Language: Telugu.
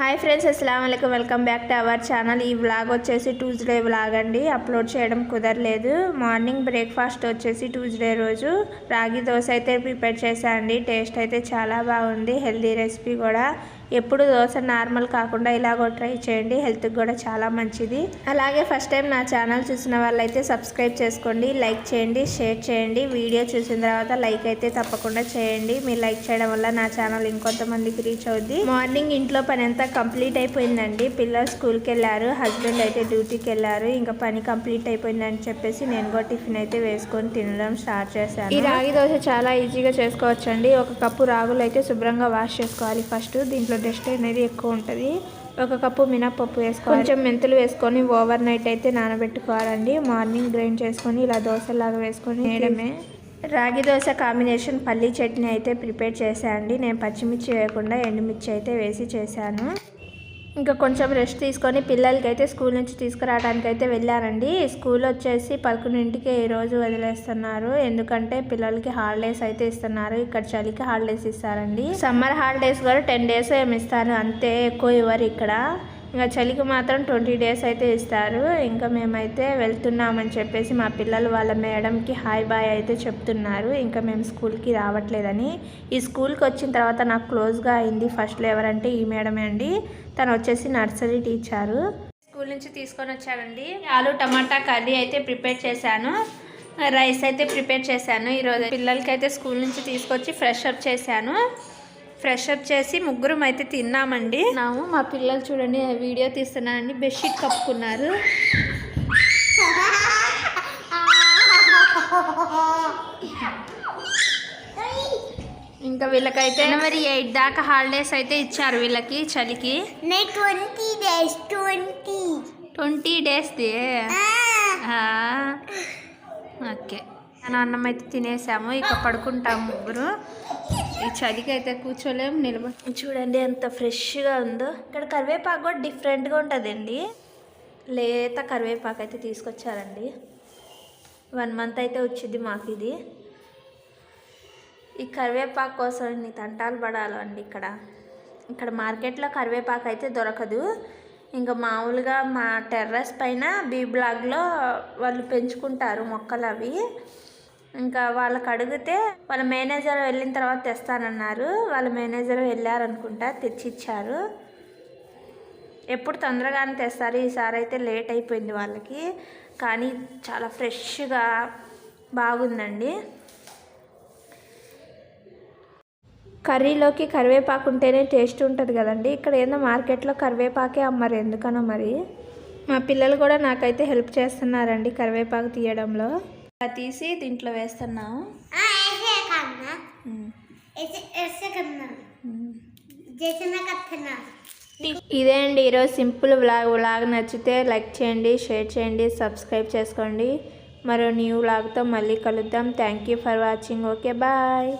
హాయ్ ఫ్రెండ్స్ అస్సలం అయికం welcome back to our channel. ఈ వ్లాగ్ వచ్చేసి ట్యూస్డే వ్లాగ్ అండి. అప్లోడ్ చేయడం కుదరలేదు. మార్నింగ్ బ్రేక్ఫాస్ట్ వచ్చేసి ట్యూస్డే రోజు. రాగి దోశ అయితే ప్రిపేర్ చేశాను అండి. టేస్ట్ అయితే చాలా బాగుంది. హెల్దీ రెసిపీ కూడా. ఎప్పుడు దోశ నార్మల్ కాకుండా ఇలాగో ట్రై చేయండి. హెల్త్కి కూడా చాలా మంచిది. అలాగే ఫస్ట్ టైం నా ఛానల్ చూసిన వాళ్ళైతే సబ్స్క్రైబ్ చేసుకోండి. లైక్ చేయండి షేర్ చేయండి. వీడియో చూసిన తర్వాత లైక్ అయితే తప్పకుండా చేయండి. మీరు లైక్ చేయడం వల్ల నా ఛానల్ ఇంకొంతమందికి రీచ్ అవుద్ది. మార్నింగ్ ఇంట్లో పని అంతా కంప్లీట్ అయిపోయిందండి. పిల్లలు స్కూల్కి వెళ్ళారు హస్బెండ్ అయితే డ్యూటీకి వెళ్ళారు ఇంకా పని కంప్లీట్ అయిపోయిందని చెప్పేసి నేను కూడా టిఫిన్ అయితే వేసుకొని తినడం స్టార్ట్ చేశాను. ఈ రాగి దోశ చాలా ఈజీగా చేసుకోవచ్చండి. ఒక కప్పు రాగులు అయితే శుభ్రంగా వాష్ చేసుకోవాలి ఫస్ట్. దీంట్లో డస్ట్ అనేది ఎక్కువ ఉంటుంది. ఒక కప్పు మినప్పప్పు వేసుకోవాలి. కొంచెం మెంతులు వేసుకొని ఓవర్ నైట్ అయితే నానబెట్టుకోవాలండి. మార్నింగ్ గ్రైండ్ చేసుకొని ఇలా దోశలాగా వేసుకొని వేయడమే రాగి దోశ కాంబినేషన్ పల్లీ చట్నీ అయితే ప్రిపేర్ చేశానండి నేను పచ్చిమిర్చి వేయకుండా ఎండుమిర్చి అయితే వేసి చేశాను. ఇంకా కొంచెం రెస్ట్ తీసుకొని పిల్లలకి అయితే స్కూల్ నుంచి తీసుకురావడానికి అయితే వెళ్ళానండి. స్కూల్ వచ్చేసి పదకొండింటికి ఈరోజు వదిలేస్తున్నారు. ఎందుకంటే పిల్లలకి హాలిడేస్ అయితే ఇస్తున్నారు. ఇక్కడ చలికి హాలిడేస్ ఇస్తారండి. సమ్మర్ హాలిడేస్ కూడా టెన్ డేస్ ఏమి ఇస్తారు అంతే ఎక్కువ ఇవ్వరు ఇక్కడ. ఇంకా చలికి మాత్రం ట్వంటీ డేస్ అయితే ఇస్తారు. ఇంకా మేమైతే వెళ్తున్నామని చెప్పేసి మా పిల్లలు వాళ్ళ మేడంకి హాయ్ బాయ్ అయితే చెప్తున్నారు. ఇంకా మేము స్కూల్కి రావట్లేదని. ఈ స్కూల్కి వచ్చిన తర్వాత నాకు క్లోజ్గా అయింది ఫస్ట్లో ఎవరంటే ఈ మేడమే అండి. తను వచ్చేసి నర్సరీ టీచరు. స్కూల్ నుంచి తీసుకొని వచ్చానండి. ఆలు టమాటా కర్రీ అయితే ప్రిపేర్ చేశాను. రైస్ అయితే ప్రిపేర్ చేశాను. ఈరోజు పిల్లలకి అయితే స్కూల్ నుంచి తీసుకొచ్చి ఫ్రెష్ అప్ చేశాను. ఫ్రెష్ అప్ చేసి ముగ్గురం అయితే తిన్నామండి. నాము మా పిల్లలు చూడండి వీడియో తీస్తున్నానండి బెడ్షీట్ కప్పుకున్నారు. ఇంకా వీళ్ళకైతే జనవరి ఎయిట్ దాకా హాలిడేస్ అయితే ఇచ్చారు వీళ్ళకి చలికి. Twenty days twenty. ట్వంటీ డేస్ది ఓకే. అన్నం అయితే తినేసాము. ఇక పడుకుంటాము ముగ్గురు. ఈ చలికి అయితే కూర్చోలేము నిలబ. చూడండి ఎంత ఫ్రెష్గా ఉందో. ఇక్కడ కరివేపాకు కూడా డిఫరెంట్గా ఉంటుందండి. లేత కరివేపాకు అయితే తీసుకొచ్చారండి. వన్ మంత్ అయితే వచ్చింది మాకు ఇది. ఈ కరివేపాకు కోసం ఇన్ని తంటాలు పడాలండి ఇక్కడ. ఇక్కడ మార్కెట్లో కరివేపాకు అయితే దొరకదు. ఇంకా మామూలుగా మా టెర్రస్ పైన బీ బ్లాగ్లో వాళ్ళు పెంచుకుంటారు మొక్కలు అవి ఇంకా వాళ్ళకి అడిగితే వాళ్ళ మేనేజర్ వెళ్ళిన తర్వాత తెస్తానన్నారు. వాళ్ళ మేనేజర్ వెళ్ళారనుకుంటా తెచ్చిచ్చారు. ఎప్పుడు తొందరగానే తెస్తారు. ఈసారి అయితే లేట్ అయిపోయింది వాళ్ళకి. కానీ చాలా ఫ్రెష్గా బాగుందండి. కర్రీలోకి కరివేపాకు ఉంటేనే టేస్ట్ ఉంటుంది కదండి. ఇక్కడ ఏందో మార్కెట్లో కరివేపాకే అమ్మరు. ఎందుకనో మరి. మా పిల్లలు కూడా నాకైతే హెల్ప్ చేస్తున్నారండి కరివేపాకు తీయడంలో. తీసి దీంట్లో వేస్తున్నాము ఇదే అండి ఈరోజు సింపుల్ బ్లాగ్ బ్లాగ్ నచ్చితే లైక్ చేయండి షేర్ చేయండి సబ్స్క్రైబ్ చేసుకోండి. మరో న్యూ బ్లాగ్తో మళ్ళీ కలుద్దాం. Thank you for watching. Okay bye.